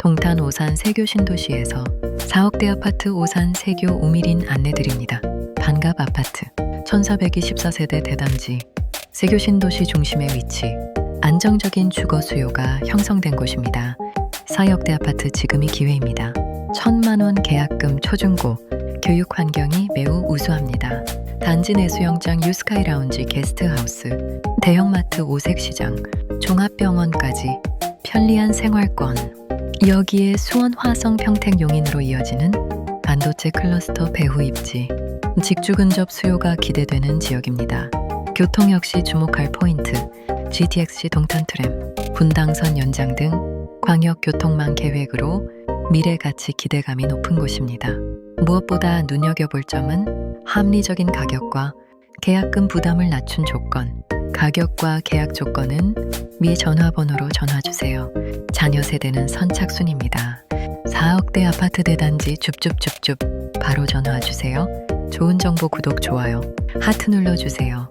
동탄 오산 세교 신도시에서 4억대 아파트 오산 세교 우미린 안내드립니다. 반갑 아파트 1424세대 대담지 세교 신도시 중심에 위치 안정적인 주거 수요가 형성된 곳입니다. 4억대 아파트 지금이 기회입니다. 천만 원 계약금 초중고 교육 환경이 매우 우수합니다. 단지 내 수영장 유스카이 라운지 게스트하우스 대형마트 오색시장 종합병원까지 편리한 생활권 여기에 수원 화성 평택 용인으로 이어지는 반도체 클러스터 배후 입지 직주 근접 수요가 기대되는 지역입니다. 교통 역시 주목할 포인트 GTX 동탄 트램 분당선 연장 등 광역 교통망 계획으로 미래 가치 기대감이 높은 곳입니다. 무엇보다 눈여겨볼 점은 합리적인 가격과 계약금 부담을 낮춘 조건 가격과 계약 조건은 미 전화번호로 전화 주세요. 자녀 세대는 선착순입니다. 4억대 아파트 대단지 줍줍줍줍 바로 전화 주세요. 좋은 정보 구독 좋아요 하트 눌러 주세요.